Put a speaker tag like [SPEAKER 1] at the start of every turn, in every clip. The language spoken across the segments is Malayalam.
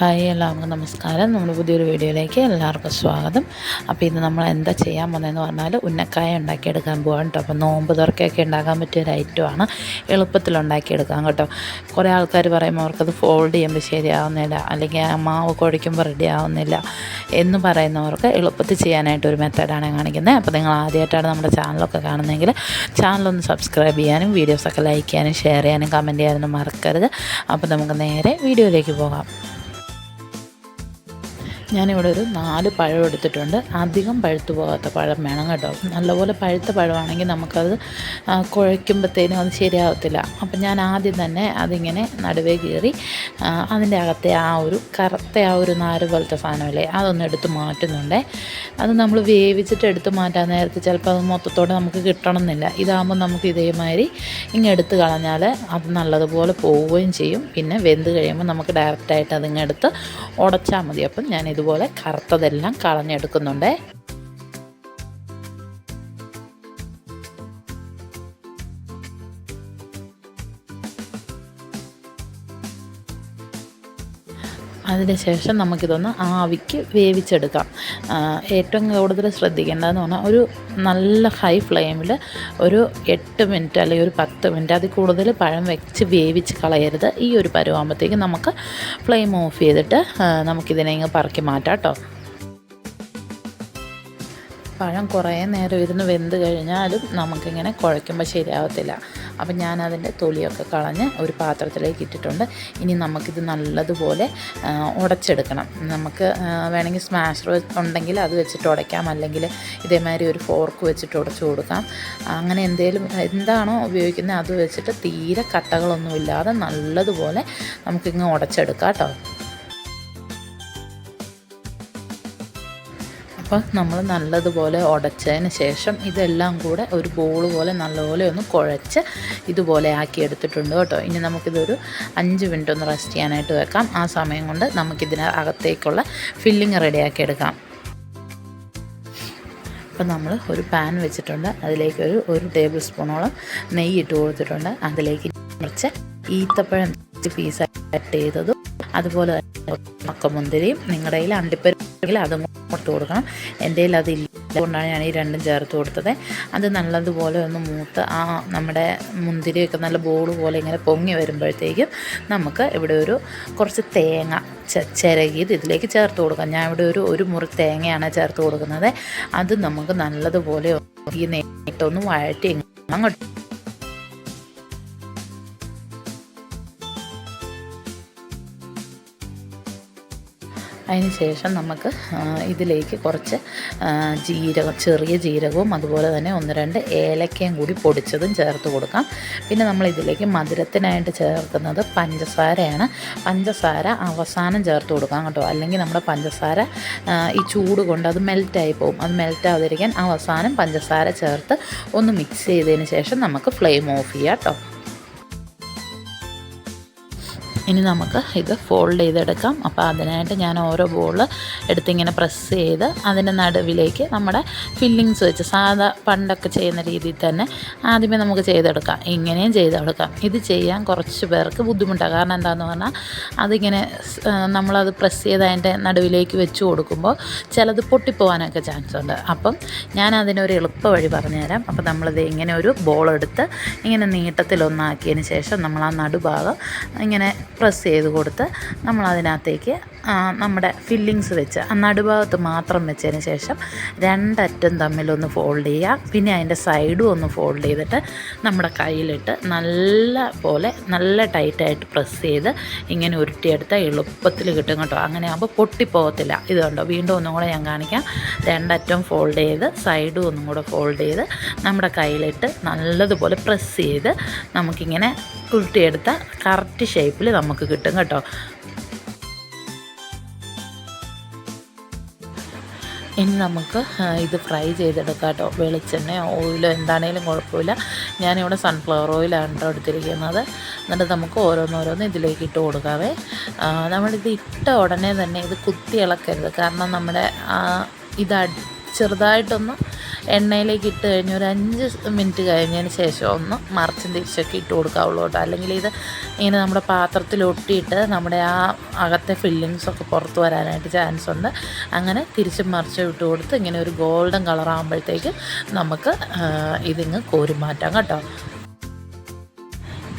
[SPEAKER 1] ഹായ് എല്ലാവർക്കും നമസ്കാരം. നമ്മുടെ പുതിയൊരു വീഡിയോയിലേക്ക് എല്ലാവർക്കും സ്വാഗതം. അപ്പോൾ ഇന്ന് നമ്മൾ എന്താ ചെയ്യാൻ പോകുന്നതെന്ന് പറഞ്ഞാൽ ഉന്നക്കായ ഉണ്ടാക്കിയെടുക്കാൻ പോകാം കേട്ടോ അപ്പോൾ നോമ്പ് തുറക്കൊക്കെ ഉണ്ടാക്കാൻ പറ്റിയ ഒരു ഐറ്റമാണ് എളുപ്പത്തിൽ ഉണ്ടാക്കിയെടുക്കാം കേട്ടോ. കുറേ ആൾക്കാർ പറയുമ്പോൾ അവർക്കത് ഫോൾഡ് ചെയ്യുമ്പോൾ ശരിയാവുന്നില്ല അല്ലെങ്കിൽ മാവ് കുഴയ്ക്കുമ്പോൾ റെഡി ആവുന്നില്ല എന്ന് പറയുന്നവർക്ക് എളുപ്പത്തിൽ ചെയ്യാനായിട്ട് ഒരു മെത്തേഡാണ് കാണിക്കുന്നത് അപ്പോൾ നിങ്ങൾ ആദ്യമായിട്ടാണ് നമ്മുടെ ചാനലൊക്കെ കാണുന്നതെങ്കിൽ ചാനലൊന്ന് സബ്സ്ക്രൈബ് ചെയ്യാനും വീഡിയോസൊക്കെ ലൈക്ക് ചെയ്യാനും ഷെയർ ചെയ്യാനും കമന്റ് ചെയ്യാനും മറക്കരുത്. അപ്പോൾ നമുക്ക് നേരെ വീഡിയോയിലേക്ക് പോകാം. ഞാനിവിടെ ഒരു നാല് പഴം എടുത്തിട്ടുണ്ട്. അധികം പഴുത്തു പോകാത്ത പഴം വേണം കേട്ടോ. നല്ലപോലെ പഴുത്ത പഴമാണെങ്കിൽ നമുക്കത് കുഴയ്ക്കുമ്പോഴത്തേനും അത് ശരിയാവത്തില്ല. അപ്പം ഞാൻ ആദ്യം തന്നെ അതിങ്ങനെ നടുവേ കീറി അതിന്റെ അകത്തെ ആ ഒരു കറുത്ത ആ ഒരു നാര് പോലത്തെ സാധനമല്ലേ അതൊന്ന് എടുത്ത് മാറ്റുന്നുണ്ടേ. അത് നമ്മൾ വേവിച്ചിട്ട് എടുത്ത് മാറ്റാൻ നേരത്തെ ചിലപ്പോൾ അത് മൊത്തത്തോടെ നമുക്ക് കിട്ടണമെന്നില്ല. ഇതാകുമ്പോൾ നമുക്ക് ഇതേമാതിരി ഇങ്ങ് എടുത്ത് കളഞ്ഞാൽ അത് നല്ലതുപോലെ പോവുകയും ചെയ്യും. പിന്നെ വെന്ത് കഴിയുമ്പോൾ നമുക്ക് ഡയറക്റ്റായിട്ട് അതിങ്ങെടുത്ത് ഉടച്ചാൽ മതി. അപ്പം ഞാൻ ഇതുപോലെ കറുത്തതെല്ലാം കളഞ്ഞെടുക്കുന്നുണ്ടേ. അതിനുശേഷം നമുക്കിതൊന്ന് ആവിക്ക് വേവിച്ചെടുക്കാം. ഏറ്റവും കൂടുതൽ ശ്രദ്ധിക്കേണ്ടതെന്ന് പറഞ്ഞാൽ ഒരു നല്ല ഹൈ ഫ്ലെയിമിൽ ഒരു എട്ട് മിനിറ്റ് അല്ലെങ്കിൽ ഒരു പത്ത് മിനിറ്റ് അതിൽ കൂടുതൽ പഴം വെച്ച് വേവിച്ച് കളയരുത്. ഈ ഒരു പരുവാകുമ്പോഴത്തേക്ക് നമുക്ക് ഫ്ലെയിം ഓഫ് ചെയ്തിട്ട് നമുക്കിതിനെ ഇങ്ങ് പറക്കി മാറ്റാം കേട്ടോ. പഴം കുറേ നേരം ഇരുന്ന് വെന്ത് കഴിഞ്ഞാലും നമുക്കിങ്ങനെ കുഴയ്ക്കുമ്പോൾ ശരിയാവത്തില്ല. അപ്പം ഞാൻ അതിന്റെ തൊലിയൊക്കെ കളഞ്ഞ് ഒരു പാത്രത്തിലേക്ക് ഇട്ടിട്ടുണ്ട്. ഇനി നമുക്കിത് നല്ലതുപോലെ ഉടച്ചെടുക്കണം. നമുക്ക് വേണമെങ്കിൽ സ്മാഷർ ഉണ്ടെങ്കിൽ അത് വെച്ചിട്ട് ഉടയ്ക്കാം. അല്ലെങ്കിൽ ഇതേമാതിരി ഒരു ഫോർക്ക് വെച്ചിട്ട് ഉടച്ചു കൊടുക്കാം. അങ്ങനെ എന്തേലും എന്താണോ ഉപയോഗിക്കുന്നത് അത് വെച്ചിട്ട് തീരെ കട്ടകളൊന്നുമില്ലാതെ നല്ലതുപോലെ നമുക്കിങ്ങ് ഉടച്ചെടുക്കാം കേട്ടോ. അപ്പോൾ നമ്മൾ നല്ലതുപോലെ ഉടച്ചതിന് ശേഷം ഇതെല്ലാം കൂടെ ഒരു ബോൾ പോലെ നല്ലപോലെ ഒന്ന് കുഴച്ച് ഇതുപോലെ ആക്കി എടുത്തിട്ടുണ്ട് കേട്ടോ. ഇനി നമുക്കിതൊരു അഞ്ച് മിനിറ്റ് ഒന്ന് റെസ്റ്റ് ചെയ്യാനായിട്ട് വെക്കാം. ആ സമയം കൊണ്ട് നമുക്കിതിന് അകത്തേക്കുള്ള ഫില്ലിങ് റെഡിയാക്കി എടുക്കാം. അപ്പം നമ്മൾ ഒരു പാൻ വെച്ചിട്ടുണ്ട്. അതിലേക്ക് ഒരു ഒരു ടേബിൾ സ്പൂണോളം നെയ്യ് ഇട്ട് കൊടുത്തിട്ടുണ്ട്. അതിലേക്ക് കുറച്ച് ഈത്തപ്പഴം പീസായി കട്ട് ചെയ്തതും അതുപോലെ തന്നെ മക്കമുന്തിരിയും നിങ്ങളുടെ കയ്യിൽ അണ്ടിപ്പരിപ്പെങ്കിൽ അതും കൊടുത്ത് കൊടുക്കണം. എന്റെ കയ്യിൽ അതില്ല. അതുകൊണ്ടാണ് ഞാൻ ഈ രണ്ടും ചേർത്ത് കൊടുത്തത്. അത് നല്ലതുപോലെ ഒന്ന് മൂത്ത് ആ നമ്മുടെ മുന്തിരിയൊക്കെ നല്ല ബോൾ പോലെ ഇങ്ങനെ പൊങ്ങി വരുമ്പോഴത്തേക്കും നമുക്ക് ഇവിടെ ഒരു കുറച്ച് തേങ്ങ ചിരകിയത് ഇതിലേക്ക് ചേർത്ത് കൊടുക്കാം. ഞാൻ ഇവിടെ ഒരു ഒരു മുറി തേങ്ങയാണ് ചേർത്ത് കൊടുക്കുന്നത്. അത് നമുക്ക് നല്ലതുപോലെ ഈ നേരിട്ടൊന്ന് വഴറ്റി അങ്ങോട്ട് അതിന് ശേഷം നമുക്ക് ഇതിലേക്ക് കുറച്ച് ജീരകം ചെറിയ ജീരകവും അതുപോലെ തന്നെ ഒന്ന് രണ്ട് ഏലക്കയും കൂടി പൊടിച്ചതും ചേർത്ത് കൊടുക്കാം. പിന്നെ നമ്മൾ ഇതിലേക്ക് മധുരത്തിനായിട്ട് ചേർക്കുന്നത് പഞ്ചസാരയാണ്. പഞ്ചസാര അവസാനം ചേർത്ത് കൊടുക്കാം കേട്ടോ. അല്ലെങ്കിൽ നമ്മുടെ പഞ്ചസാര ഈ ചൂട് കൊണ്ട് അത് മെൽറ്റായി പോകും. അത് മെൽറ്റാവാതിരിക്കാൻ അവസാനം പഞ്ചസാര ചേർത്ത് ഒന്ന് മിക്സ് ചെയ്തതിന് ശേഷം നമുക്ക് ഫ്ലെയിം ഓഫ് ചെയ്യാം കേട്ടോ. ഇനി നമുക്ക് ഇത് ഫോൾഡ് ചെയ്തെടുക്കാം. അപ്പോൾ അതിനായിട്ട് ഞാൻ ഓരോ ബോൾ എടുത്തിങ്ങനെ പ്രസ് ചെയ്ത് അതിന്റെ നടുവിലേക്ക് നമ്മുടെ ഫില്ലിങ്സ് വെച്ച് സാധാ പണ്ടൊക്കെ ചെയ്യുന്ന രീതിയിൽ തന്നെ ആദ്യമേ നമുക്ക് ചെയ്തെടുക്കാം. ഇങ്ങനെയും ചെയ്തെടുക്കാം. ഇത് ചെയ്യാൻ കുറച്ച് പേർക്ക് ബുദ്ധിമുട്ടാണ്. കാരണം എന്താണെന്ന് പറഞ്ഞാൽ അതിങ്ങനെ നമ്മളത് പ്രസ് ചെയ്ത് അതിന്റെ നടുവിലേക്ക് വെച്ച് കൊടുക്കുമ്പോൾ ചിലത് പൊട്ടിപ്പോവാനൊക്കെ ചാൻസ് ഉണ്ട്. അപ്പം ഞാൻ അതിനൊരു എളുപ്പ വഴി പറഞ്ഞുതരാം. അപ്പം നമ്മളിത് ഇങ്ങനെ ഒരു ബോൾ എടുത്ത് ഇങ്ങനെ നീട്ടത്തിലൊന്നാക്കിയതിന് ശേഷം നമ്മൾ ആ നടുഭാഗം ഇങ്ങനെ പ്രസ് ചെയ്ത് കൊടുത്ത് ആ, നമ്മുടെ ഫില്ലിങ്സ് വെച്ച് നടുഭാഗത്ത് മാത്രം വെച്ചതിന് ശേഷം രണ്ടറ്റം തമ്മിലൊന്ന് ഫോൾഡ് ചെയ്യുക. പിന്നെ അതിന്റെ സൈഡും ഒന്ന് ഫോൾഡ് ചെയ്തിട്ട് നമ്മുടെ കയ്യിലിട്ട് നല്ല പോലെ നല്ല ടൈറ്റായിട്ട് പ്രസ് ചെയ്ത് ഇങ്ങനെ ഉരുട്ടിയെടുത്താൽ എളുപ്പത്തിൽ കിട്ടും കേട്ടോ. അങ്ങനെ ആകുമ്പോൾ പൊട്ടിപ്പോകത്തില്ല. ഇത് കണ്ടോ? വീണ്ടും ഒന്നും കൂടെ ഞാൻ കാണിക്കാം. രണ്ടറ്റം ഫോൾഡ് ചെയ്ത് സൈഡും ഒന്നും കൂടെ ഫോൾഡ് ചെയ്ത് നമ്മുടെ കയ്യിലിട്ട് നല്ലതുപോലെ പ്രസ് ചെയ്ത് നമുക്കിങ്ങനെ ഉരുട്ടിയെടുത്താൽ കറക്റ്റ് ഷേപ്പിൽ നമുക്ക് കിട്ടും കേട്ടോ. ഇനി നമുക്ക് ഇത് ഫ്രൈ ചെയ്തെടുക്കാം കേട്ടോ. വെളിച്ചെണ്ണയോ ഓയിലോ എന്താണേലും കുഴപ്പമില്ല. ഞാനിവിടെ സൺഫ്ലവർ ഓയിലാണ് കേട്ടോ എടുത്തിരിക്കുന്നത്. എന്നിട്ട് നമുക്ക് ഓരോന്നോരോന്ന് ഇതിലേക്ക് ഇട്ട് കൊടുക്കാവേ. നമ്മളിത് ഇട്ട ഉടനെ തന്നെ ഇത് കുത്തി ഇളക്കരുത്. കാരണം നമ്മുടെ ഇത് ചെറുതായിട്ടൊന്ന് എണ്ണയിലേക്ക് ഇട്ട് കഴിഞ്ഞ് ഒരു അഞ്ച് മിനിറ്റ് കഴിഞ്ഞതിന് ശേഷം ഒന്ന് മറിച്ചും തിരിച്ചൊക്കെ ഇട്ട് കൊടുക്കാവുള്ളൂ കേട്ടോ. അല്ലെങ്കിൽ ഇത് ഇങ്ങനെ നമ്മുടെ പാത്രത്തിൽ ഒട്ടിയിട്ട് നമ്മുടെ ആ അകത്തെ ഫില്ലിങ്സൊക്കെ പുറത്ത് വരാനായിട്ട് ചാൻസ് ഉണ്ട്. അങ്ങനെ തിരിച്ചും മറിച്ചും ഇട്ട് കൊടുത്ത് ഇങ്ങനെ ഒരു ഗോൾഡൻ കളർ ആകുമ്പോഴത്തേക്ക് നമുക്ക് ഇതിങ്ങ് കോരി മാറ്റാം കേട്ടോ.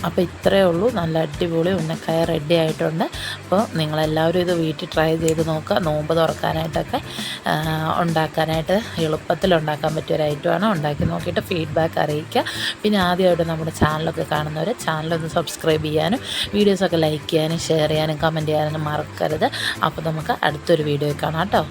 [SPEAKER 1] അപ്പോൾ ഇത്രയേ ഉള്ളൂ. നല്ല അടിപൊളി ഉന്നക്കായ റെഡി ആയിട്ടുണ്ട്. അപ്പോൾ നിങ്ങളെല്ലാവരും ഇത് വീട്ടിൽ ട്രൈ ചെയ്ത് നോക്കുക. നോമ്പ് തുറക്കാനായിട്ടൊക്കെ ഉണ്ടാക്കാനായിട്ട് എളുപ്പത്തിൽ ഉണ്ടാക്കാൻ പറ്റിയ ഒരു ഐറ്റമാണ് ഉണ്ടാക്കി നോക്കിയിട്ട് ഫീഡ്ബാക്ക് അറിയിക്കുക. പിന്നെ ആദ്യമായിട്ട് നമ്മുടെ ചാനലൊക്കെ കാണുന്നവർ ചാനലൊന്ന് സബ്സ്ക്രൈബ് ചെയ്യാനും വീഡിയോസൊക്കെ ലൈക്ക് ചെയ്യാനും ഷെയർ ചെയ്യാനും കമന്റ് ചെയ്യാനും മറക്കരുത്. അപ്പോൾ നമുക്ക് അടുത്തൊരു വീഡിയോ കാണാം കേട്ടോ.